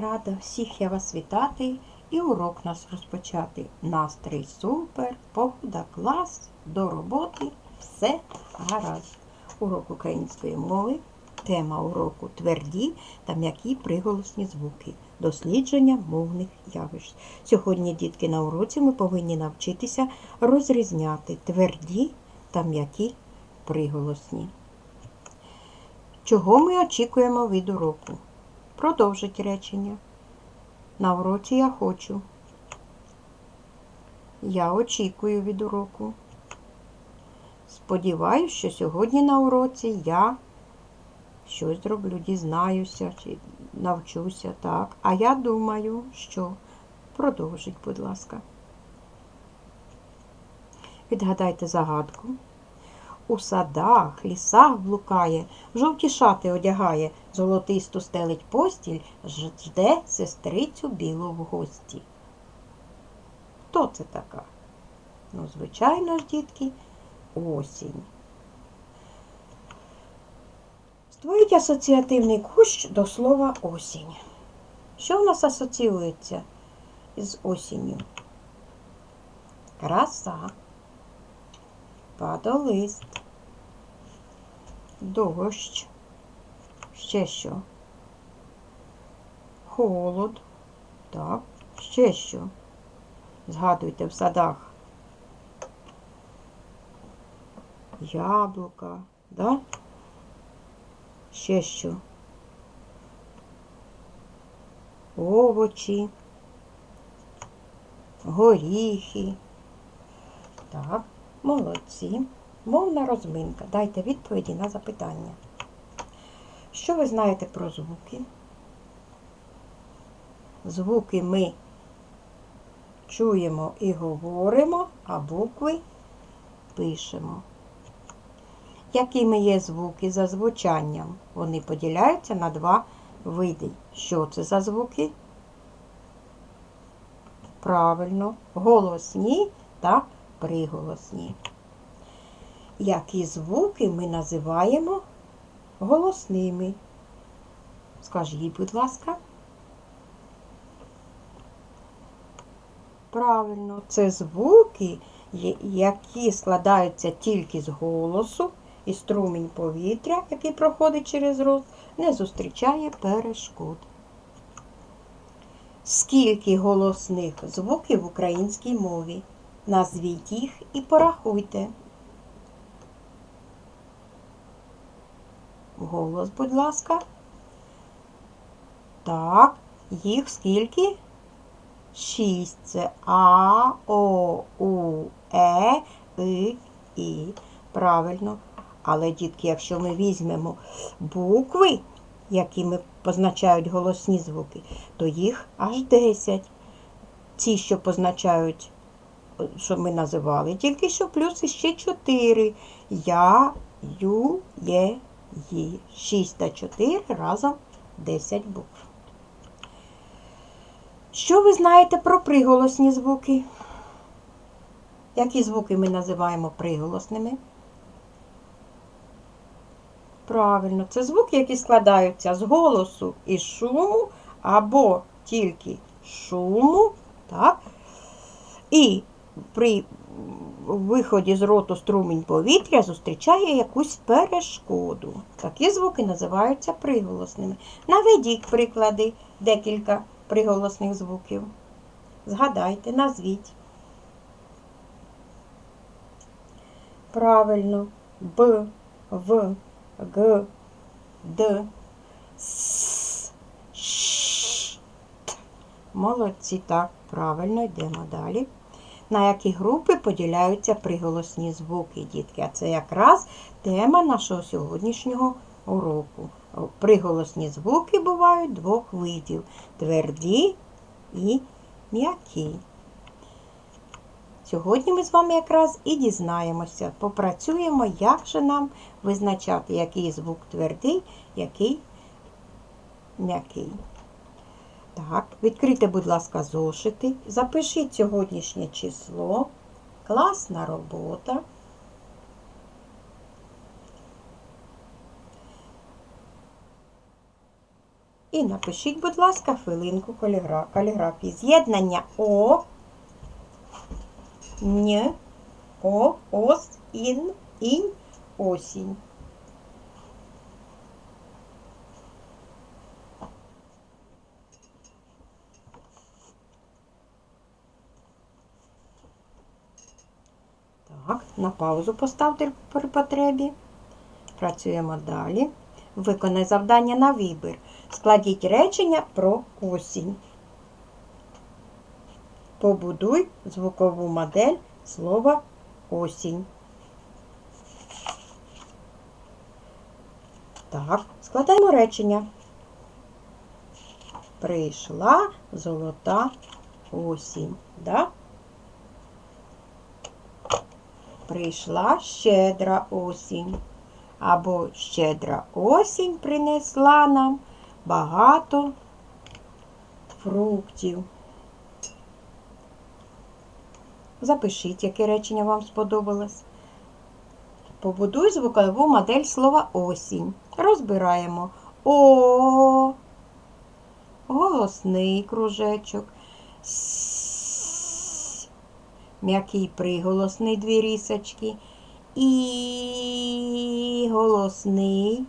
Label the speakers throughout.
Speaker 1: Рада всіх я вас вітати і урок нас розпочати. Настрій супер, погода клас, до роботи все гаразд. Урок української мови. Тема уроку тверді та м'які приголосні звуки. Дослідження мовних явищ. Сьогодні, дітки, на уроці ми повинні навчитися розрізняти тверді та м'які приголосні. Чого ми очікуємо від уроку? Продовжить речення. На уроці я хочу. Я очікую від уроку. Сподіваюсь, що сьогодні на уроці я щось зроблю, дізнаюся чи навчуся, так. А я думаю, що продовжить, будь ласка. Відгадайте загадку. У садах, лісах блукає, жовті шати одягає, золотисту стелить постіль, жде сестрицю білу в гості. Хто це така? Ну, звичайно ж, дітки, осінь. Створіть асоціативний кущ до слова осінь. Що в нас асоціюється з осінню? Краса, падолист, дощ, ще що? Холод, так, ще що? Згадуйте в садах. Яблука, да? Ще що? Овочі, горіхи. Так, молодці. Мовна розминка. Дайте відповіді на запитання. Що ви знаєте про звуки? Звуки ми чуємо і говоримо, а букви пишемо. Якими є звуки за звучанням? Вони поділяються на два види. Що це за звуки? Правильно, голосні та приголосні. Які звуки ми називаємо голосними? Скажіть, будь ласка. Правильно, це звуки, які складаються тільки з голосу, і струмінь повітря, який проходить через рот, не зустрічає перешкод. Скільки голосних звуків в українській мові? Назвіть їх і порахуйте. Голос, будь ласка. Так, їх скільки? Шість. Це А, О, У, Е, И, І. Правильно. Але, дітки, якщо ми візьмемо букви, якими позначають голосні звуки, то їх аж 10. Ці, що позначають, що ми називали, тільки що плюс іще 4. Я, ю, є, ї. 6 та 4 разом 10 букв. Що ви знаєте про приголосні звуки? Які звуки ми називаємо приголосними? Правильно, це звуки, які складаються з голосу і шуму, або тільки шуму, так? І при виході з роту струмінь повітря зустрічає якусь перешкоду. Такі звуки називаються приголосними. Наведіть приклади, декілька приголосних звуків. Згадайте, назвіть. Правильно, Б, В. Г, Д, С, Ш. Молодці, так, правильно йдемо далі. На які групи поділяються приголосні звуки, дітки? А це якраз тема нашого сьогоднішнього уроку. Приголосні звуки бувають двох видів тверді і м'які. Сьогодні ми з вами якраз і дізнаємося, попрацюємо, як же нам визначати, який звук твердий, який м'який. Так, відкрийте, будь ласка, зошити. Запишіть сьогоднішнє число. Класна робота. І напишіть, будь ласка, хвилинку калігра- каліграфії. З'єднання О, Н, О, Ос, Ін, Інь, Осінь. Так, на паузу поставте при потребі. Працюємо далі. Виконай завдання на вибір. Складіть речення про осінь. Побудуй звукову модель слова осінь. Так, складаємо речення. Прийшла золота осінь. Да? Прийшла щедра осінь. Або щедра осінь принесла нам багато фруктів. Запишіть, яке речення вам сподобалось. Побудуй звукову модель слова осінь. Розбираємо О, голосний кружечок, м'який приголосний дві рісочки. І голосний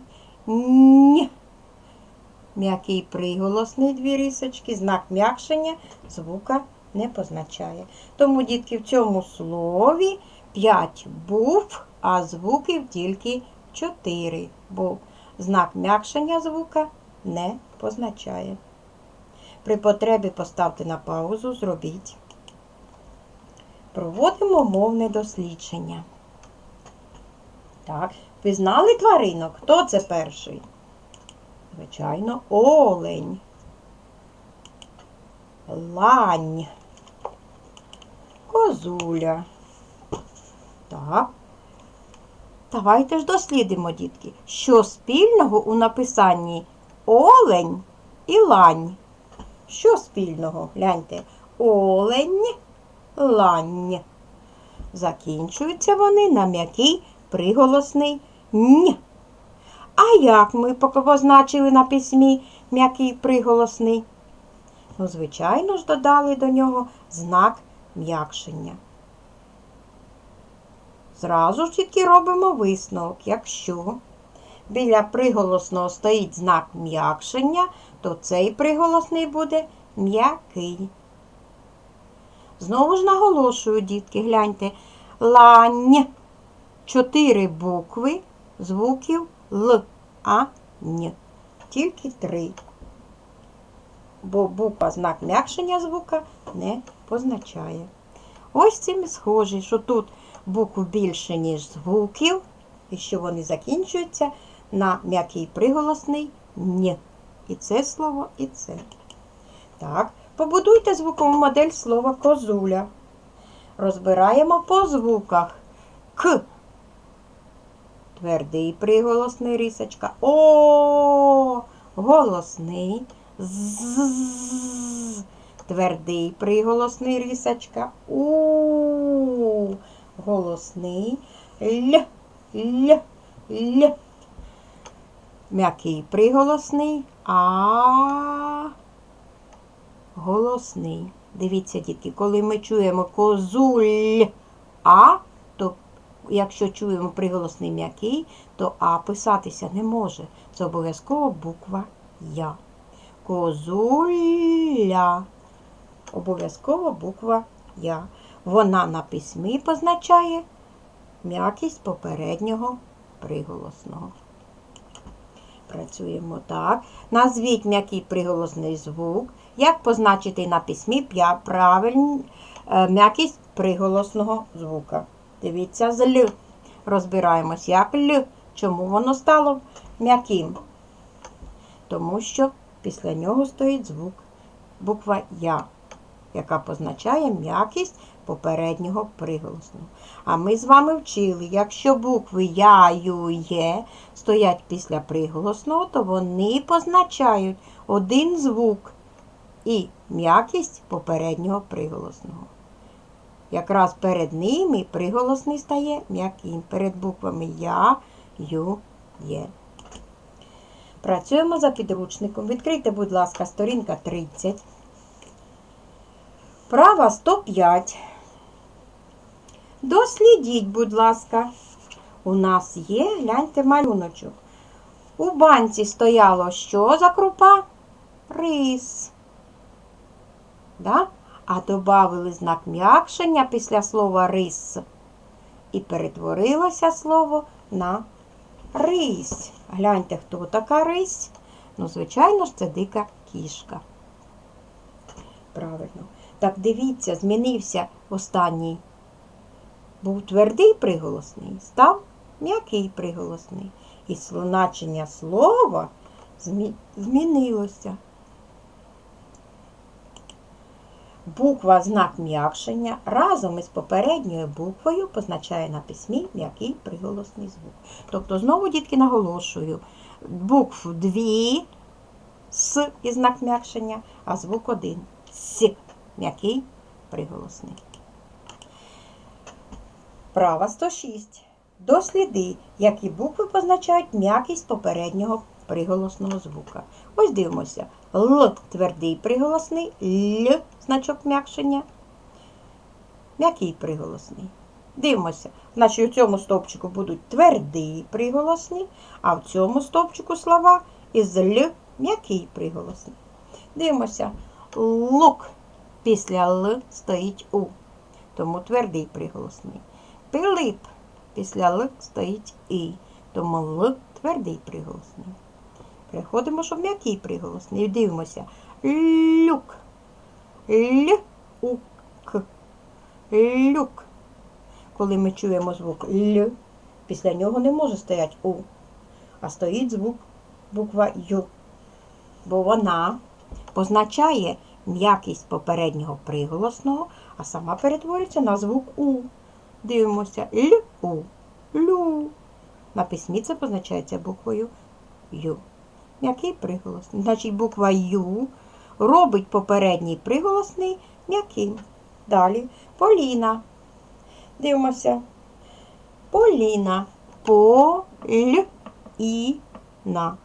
Speaker 1: Н. М'який приголосний дві рисочки, знак м'якшення звука не позначає. Тому, дітки, в цьому слові 5 букв, а звуків тільки 4 букв. Знак м'якшення звука не позначає. При потребі поставте на паузу, зробіть. Проводимо мовне дослідження. Так, ви знали тваринок? Хто це перший? Звичайно, олень. Лань. Козуля. Так. Давайте ж дослідимо, дітки, що спільного у написанні олень і лань. Що спільного? Гляньте. Олень, лань. Закінчуються вони на м'який приголосний н. А як ми позначили на письмі м'який приголосний? Ну, звичайно ж, додали до нього знак м'якшення. Зразу ж тільки робимо висновок. Якщо біля приголосного стоїть знак м'якшення, то цей приголосний буде м'який. Знову ж наголошую, дітки, гляньте, лань. Чотири букви звуків Л, А, Н. Тільки три. Бо буква знак м'якшення звука не позначає. Ось цим схожі, що тут букв більше, ніж звуків, і що вони закінчуються на м'який приголосний Н. І це слово, і це. Так, побудуйте звукову модель слова козуля. Розбираємо по звуках К. Твердий приголосний рисочка. О, голосний. З. Твердий приголосний рисочка. У. Голосний. Л. Л. Л. М'який приголосний. А. Голосний. Дивіться, дітки, коли ми чуємо козуль А, то якщо чуємо приголосний м'який, то А писатися не може. Це обов'язково буква Я. Козуля. Обов'язково буква Я. Вона на письмі позначає м'якість попереднього приголосного. Працюємо так. Назвіть м'який приголосний звук. Як позначити на письмі правильну м'якість приголосного звука? Дивіться, з Л. Розбираємось, як Л. Чому воно стало м'яким? Тому що після нього стоїть звук буква Я, яка позначає м'якість попереднього приголосного. А ми з вами вчили, якщо букви Я, Ю, Є стоять після приголосного, то вони позначають один звук і м'якість попереднього приголосного. Якраз перед ними приголосний стає м'яким. Перед буквами Я, Ю, Є. Працюємо за підручником. Відкрийте, будь ласка, сторінка 30. Права 105. Дослідіть, будь ласка. У нас є, гляньте малюночок. У банці стояло що за крупа? Рис. Да? А додали знак м'якшення після слова рис. І перетворилося слово на рись. Гляньте, хто така рись? Ну, звичайно ж, це дика кішка. Правильно. Так дивіться, змінився останній. Був твердий приголосний, став м'який приголосний. І значення слова змінилося. Буква знак м'якшення разом із попередньою буквою позначає на письмі м'який приголосний звук. Тобто, знову, дітки, наголошую, букв дві с і знак м'якшення, а звук один с м'який приголосний. Права 106. Досліди, які букви позначають м'якість попереднього приголосного звука. Ось дивимося. Л твердий приголосний, Л значок м'якшення. М'який приголосний. Дивимося. Значить, у цьому стовпчику будуть твердий приголосний, а в цьому стовпчику слова із Л м'який приголосний. Дивимося. Лук після Л стоїть У. Тому твердий приголосний. Пилип після Л стоїть І. Тому Л твердий приголосний. Переходимо, що в м'який приголосний. Дивимося. Люк. Л-у-к. Люк. Коли ми чуємо звук Л, після нього не може стояти У, а стоїть звук буква Ю. Бо вона позначає м'якість попереднього приголосного, а сама перетворюється на звук У. Дивимося Л-у. Лю. На письмі це позначається буквою Ю. М'який приголосний. Значить, буква Ю робить попередній приголосний м'яким. Далі Поліна. Дивимося. Поліна. По Л І на.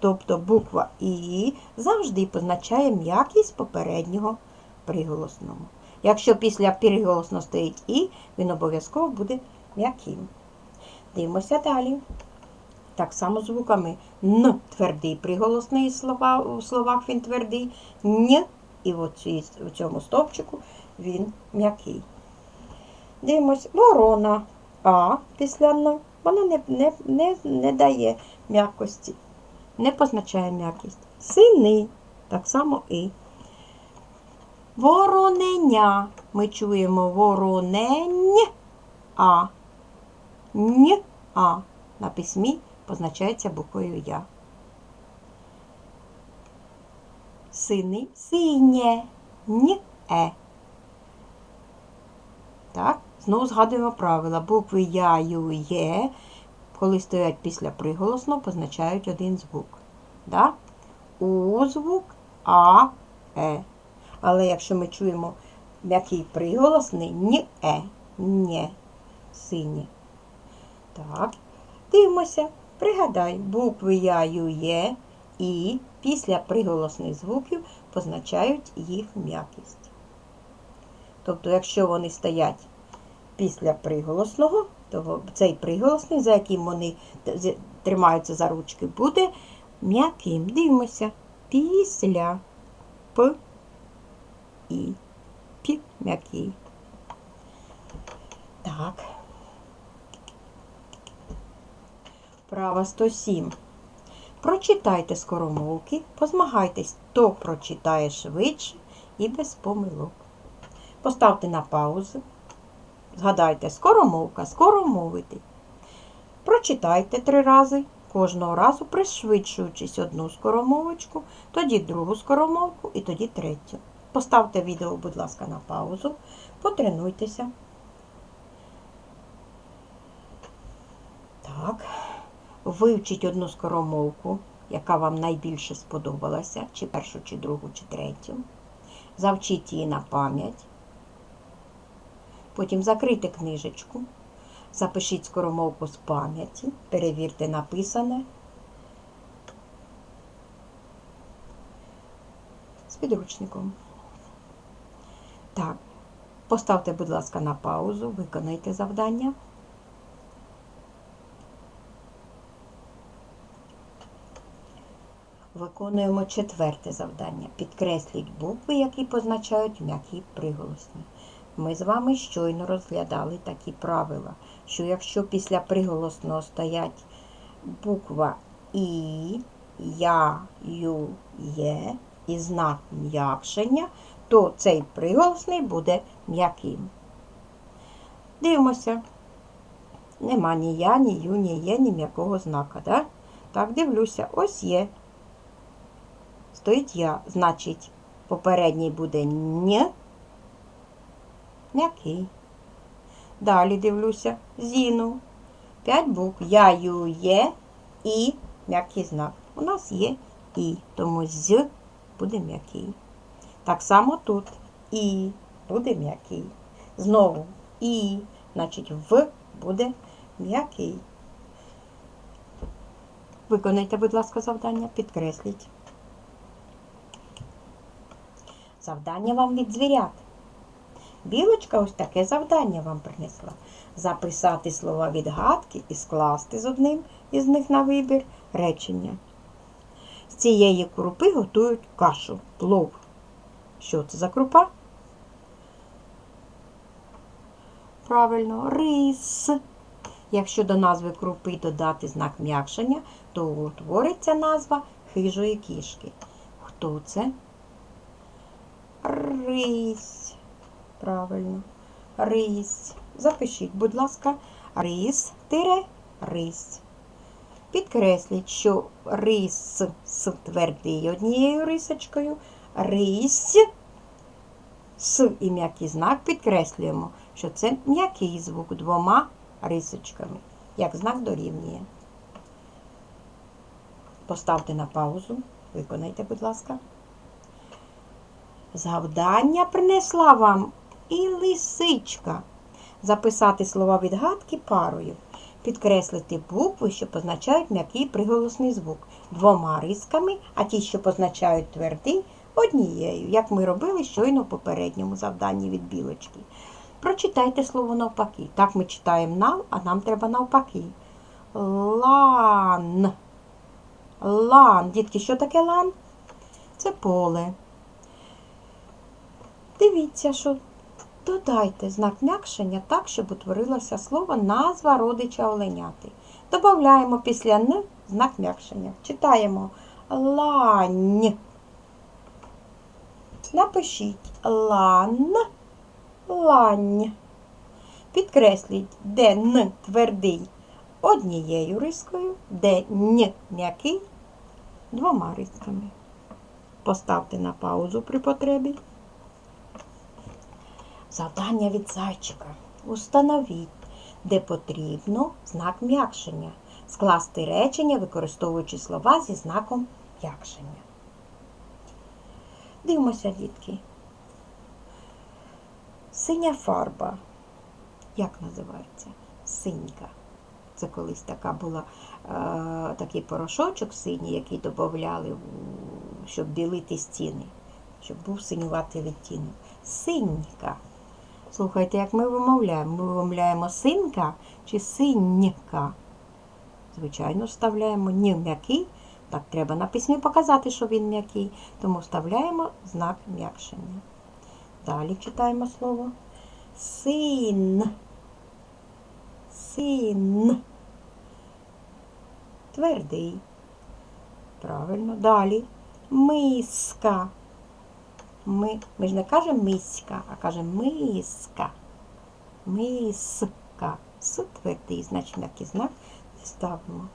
Speaker 1: Тобто буква І завжди позначає м'якість попереднього приголосного. Якщо після приголосно стоїть І, він обов'язково буде м'яким. Дивимося далі. Так само звуками Н твердий приголосний слова, у словах він твердий, Н і в цьому стовпчику він м'який. Дивимось, ворона А після. Вона не, не, не, не дає м'якості, не позначає м'якість. Сини, так само і. Вороненя. Ми чуємо воронень А. Н А. На письмі позначається буквою Я. Сини синє. Н Е. Так, знову згадуємо правила. Букви Я, Ю, Є, коли стоять після приголосного, позначають один звук. Да? У звук, А, Е. Але якщо ми чуємо м'який приголосний, ні е, нє, синє. Так, дивимося. Пригадай, букви Я, Ю, Є, І після приголосних звуків позначають їх м'якість. Тобто, якщо вони стоять після приголосного, то цей приголосний, за яким вони тримаються за ручки, буде м'яким. Дивимося. Після П і Пі м'який. Так. Права 107. Прочитайте скоромовки, позмагайтесь, хто прочитає швидше і без помилок. Поставте на паузу. Згадайте, скоромовка, скоромовити. Прочитайте три рази, кожного разу пришвидшуючись одну скоромовочку, тоді другу скоромовку і тоді третю. Поставте відео, будь ласка, на паузу, потренуйтеся. Так. Вивчіть одну скоромовку, яка вам найбільше сподобалася, чи першу, чи другу, чи третю. Завчіть її на пам'ять. Потім закрийте книжечку, запишіть скоромовку з пам'яті, перевірте написане з підручником. Так, поставте, будь ласка, на паузу, виконайте завдання. Виконуємо четверте завдання. Підкресліть букви, які позначають м'які приголосні. Ми з вами щойно розглядали такі правила, що якщо після приголосного стоять буква І, Я, Ю, Є і знак м'якшення, то цей приголосний буде м'яким. Дивимося. Нема ні я, ні ю, ні є, ні м'якого знака. Да? Так, дивлюся, ось є. Стоїть я, значить, попередній буде н, м'який. Далі дивлюся, зіну. П'ять букв. Я, ю, є, і м'який знак. У нас є і, тому з буде м'який. Так само тут і буде м'який. Знову і, значить, в буде м'який. Виконайте, будь ласка, завдання, підкресліть. Завдання вам від звірят. Білочка ось таке завдання вам принесла. Записати слова відгадки і скласти з одним із них на вибір речення. З цієї крупи готують кашу, плов. Що це за крупа? Правильно, рис. Якщо до назви крупи додати знак м'якшення, то утвориться назва хижої кішки. Хто це? Рись. Правильно. Рись. Запишіть, будь ласка, рис тире рись. Підкресліть, що рис с твердий однією рисочкою, рись с і м'який знак підкреслюємо, що це м'який звук двома рисочками, як знак дорівнює. Поставте на паузу, виконайте, будь ласка. Завдання принесла вам і лисичка. Записати слова відгадки парою. Підкреслити букви, що позначають м'який приголосний звук двома рисками, а ті, що позначають твердий, однією, як ми робили щойно в попередньому завданні від білочки. Прочитайте слово навпаки. Так ми читаємо нав, а нам треба навпаки. Лан. Лан. Дітки, що таке лан? Це поле. Дивіться, що додайте знак м'якшення так, щоб утворилося слово назва родича оленяти. Добавляємо після Н знак м'якшення. Читаємо лань. Напишіть лан, лань. Підкресліть, де Н твердий однією рискою, де Н м'який двома рисками. Поставте на паузу при потребі. Завдання від зайчика. Установіть, де потрібно знак м'якшення. Скласти речення, використовуючи слова зі знаком м'якшення. Дивимося, дітки. Синя фарба. Як називається? Синька. Це колись така була, е, такий порошочок синій, який додавали, щоб білити стіни, щоб був синюватий відтінок. Синька. Слухайте, як ми вимовляємо. Ми вимовляємо синка чи синька. Звичайно, вставляємо ні м'який. Так, треба на письмі показати, що він м'який. Тому вставляємо знак м'якшення. Далі читаємо слово син. Син. Твердий. Правильно. Далі. Миска. Ми, ми ж не кажемо миська, а кажемо миска. Миска. С твердий, значить м'який знак не ставимо.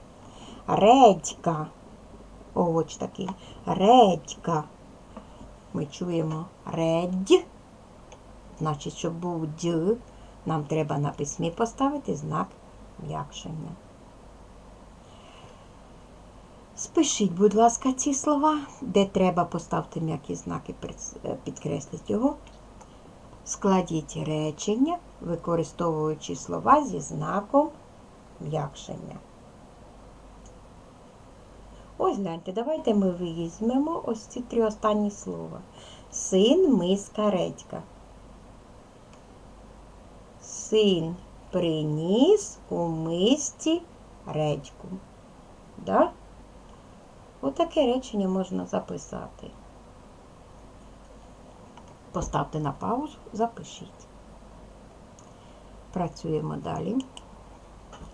Speaker 1: Редька. Овоч такий. Редька. Ми чуємо редь. Значить, щоб був д, нам треба на письмі поставити знак м'якшення. Спишіть, будь ласка, ці слова, де треба поставити м'які знаки, підкресліть його. Складіть речення, використовуючи слова зі знаком м'якшення. Ось гляньте, давайте ми візьмемо ось ці три останні слова. Син, миска, редька. Син приніс у мисці редьку. Да? Отаке речення можна записати. Поставте на паузу, запишіть. Працюємо далі.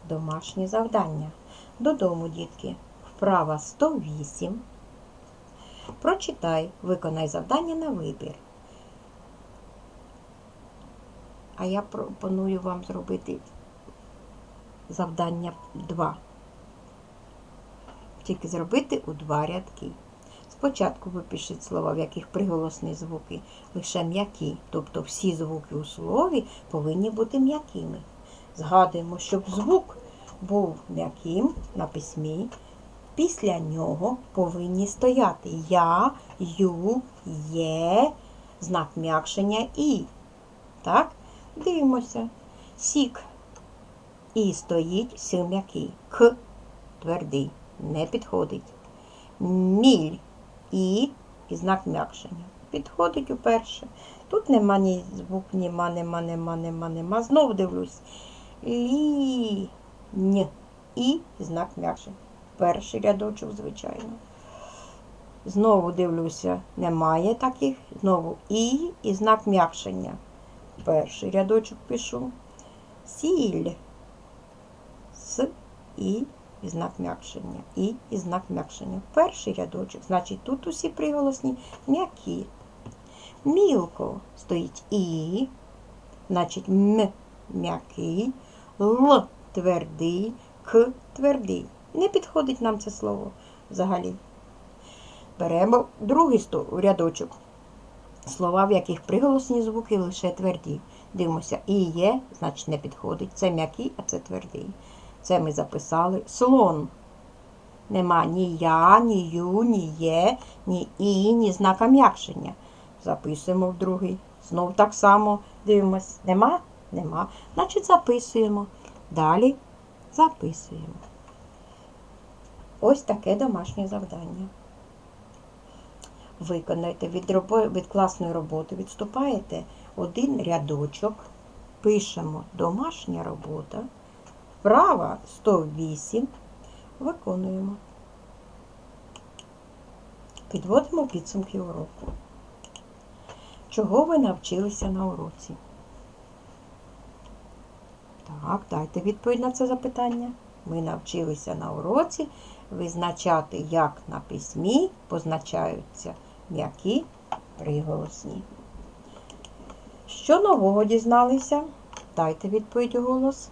Speaker 1: Домашні завдання. Додому, дітки. Вправа 108. Прочитай, виконай завдання на вибір. А я пропоную вам зробити завдання 2. Тільки зробити у два рядки. Спочатку ви пишіть слова, в яких приголосні звуки лише м'які, тобто всі звуки у слові повинні бути м'якими. Згадуємо, щоб звук був м'яким на письмі, після нього повинні стояти я, ю, є, знак м'якшення і. Так? Дивимося. Сік. І стоїть сил м'який. К твердий. Не підходить. Міль і і знак м'якшення. Підходить уперше. Тут нема ні звук, нема, нема, нема, нема, нема. Знов дивлюсь. Лі, н, і знак м'якшення. Перший рядочок, звичайно. Знову дивлюся, немає таких. Знову і і знак м'якшення. Перший рядочок пишу. Сіль. С і і знак м'якшення. І і знак м'якшення. Перший рядочок, значить тут усі приголосні м'які. Мілко стоїть і, значить м м'який, л твердий, к твердий. Не підходить нам це слово взагалі. Беремо другий рядочок. Слова, в яких приголосні звуки лише тверді. Дивимося, і є, значить не підходить. Це м'який, а це твердий. Це ми записали. Слон. Нема ні я, ні ю, ні є, ні і, ні знака м'якшення. Записуємо в другий. Знов так само дивимось. Нема? Нема. Значить, записуємо. Далі записуємо. Ось таке домашнє завдання. Виконайте від, робо- від класної роботи, відступаєте один рядочок, пишемо домашня робота. Вправа 108. Виконуємо. Підводимо підсумки уроку. Чого ви навчилися на уроці? Так, дайте відповідь на це запитання. Ми навчилися на уроці визначати, як на письмі позначаються м'які приголосні. Що нового дізналися? Дайте відповідь у голос.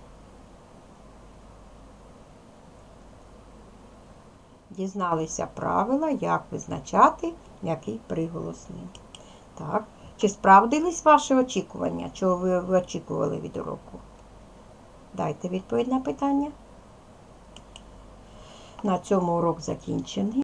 Speaker 1: Дізналися правила, як визначати м'який приголосний. Так. Чи справдились ваші очікування? Чого ви ви очікували від уроку? Дайте відповідь на питання. На цьому урок закінчений.